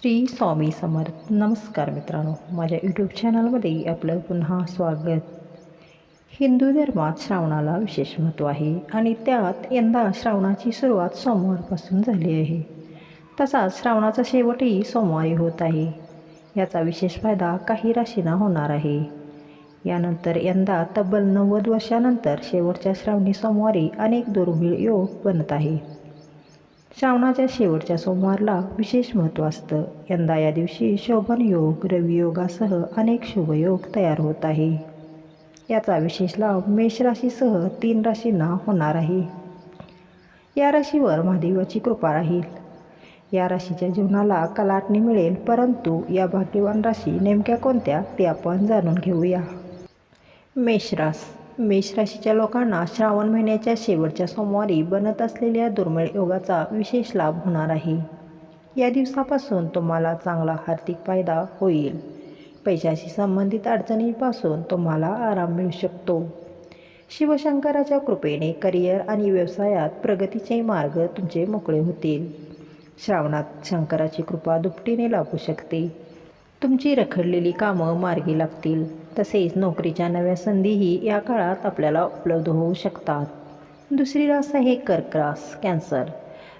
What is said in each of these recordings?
श्री स्वामी समर्थ. नमस्कार मित्रांनो. माझ्या यूट्यूब चॅनलमध्ये आपलं पुन्हा स्वागत. हिंदू धर्मात श्रावणाला विशेष महत्त्व आहे आणि त्यात यंदा श्रावणाची सुरुवात सोमवारपासून झाली आहे. तसाच श्रावणाचा शेवटही सोमवारी होत आहे. याचा विशेष फायदा काही राशींना होणार आहे. यानंतर यंदा तब्बल नव्वद वर्षानंतर शेवटच्या श्रावणी सोमवारी अनेक दुर्मिळ योग बनत आहे. श्रावणाच्या शेवटच्या सोमवारला विशेष महत्त्व असतं. यंदा या दिवशी शोभन योग रवियोगासह अनेक शुभयोग तयार होत आहे. याचा विशेष लाभ मेष राशीसह तीन राशींना होणार आहे. या राशीवर महादेवाची कृपा राहील. या राशीच्या जीवनाला कलाटणी मिळेल परंतु या भाग्यवान राशी नेमक्या कोणत्या ते आपण जाणून घेऊया. मेषरास मेष राशीच्या लोकांना श्रावण महिन्याच्या शेवटच्या सोमवारी बनत असलेल्या दुर्मिळ योगाचा विशेष लाभ होणार आहे. या दिवसापासून तुम्हाला चांगला आर्थिक फायदा होईल. पैशाशी संबंधित अडचणींपासून तुम्हाला आराम मिळू शकतो. शिवशंकराच्या कृपेने करिअर आणि व्यवसायात प्रगतीचे मार्ग तुमचे मोकळे होतील. श्रावणात शंकराची कृपा दुपटीने लागू शकते. तुमची रखडलेली कामं मार्गी लागतील. तसेच नोकरीच्या नव्या संधीही या काळात आपल्याला उपलब्ध होऊ शकतात. दुसरी रास आहे कर्क रास कॅन्सर.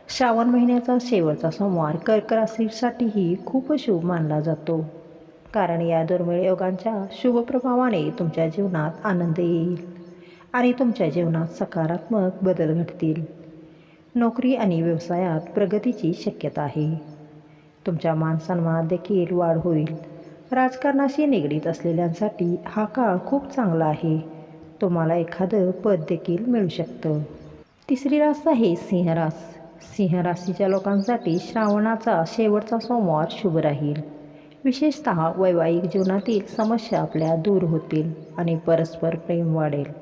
श्रावण महिन्याचा शेवटचा सोमवार कर्क राशीसाठीही खूप शुभ मानला जातो. कारण या दुर्मिळ योगांच्या शुभ प्रभावाने तुमच्या जीवनात आनंद येईल आणि तुमच्या जीवनात सकारात्मक बदल घडतील. नोकरी आणि व्यवसायात प्रगतीची शक्यता आहे. तुमच्या मानसन्मानात देखील वाढ होईल. राजकारणाशी निगडीत असलेल्यांसाठी हा काळ खूप चांगला आहे. तुम्हाला एखादं पद देखील मिळू शकतं. तिसरी रास आहे सिंहरास. सिंह राशीच्या लोकांसाठी श्रावणाचा शेवटचा सोमवार शुभ राहील. विशेषत वैवाहिक जीवनातील समस्या आपल्या दूर होतील आणि परस्पर प्रेम वाढेल.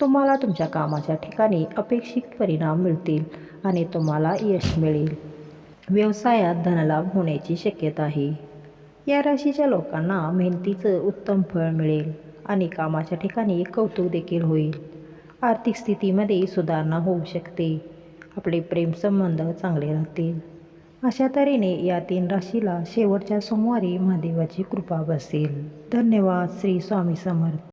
तुम्हाला तुमच्या कामाच्या ठिकाणी अपेक्षित परिणाम मिळतील आणि तुम्हाला यश मिळेल. व्यवसायात धनलाभ होण्याची शक्यता आहे. या राशीच्या लोकांना मेहनतीचं उत्तम फळ मिळेल आणि कामाच्या ठिकाणी कौतुक देखील होईल. आर्थिक स्थितीमध्ये सुधारणा होऊ शकते. आपले प्रेमसंबंध चांगले राहतील. अशा तऱ्हेने या तीन राशीला शेवटच्या सोमवारी महादेवाची कृपा बसेल. धन्यवाद. श्री स्वामी समर्थ.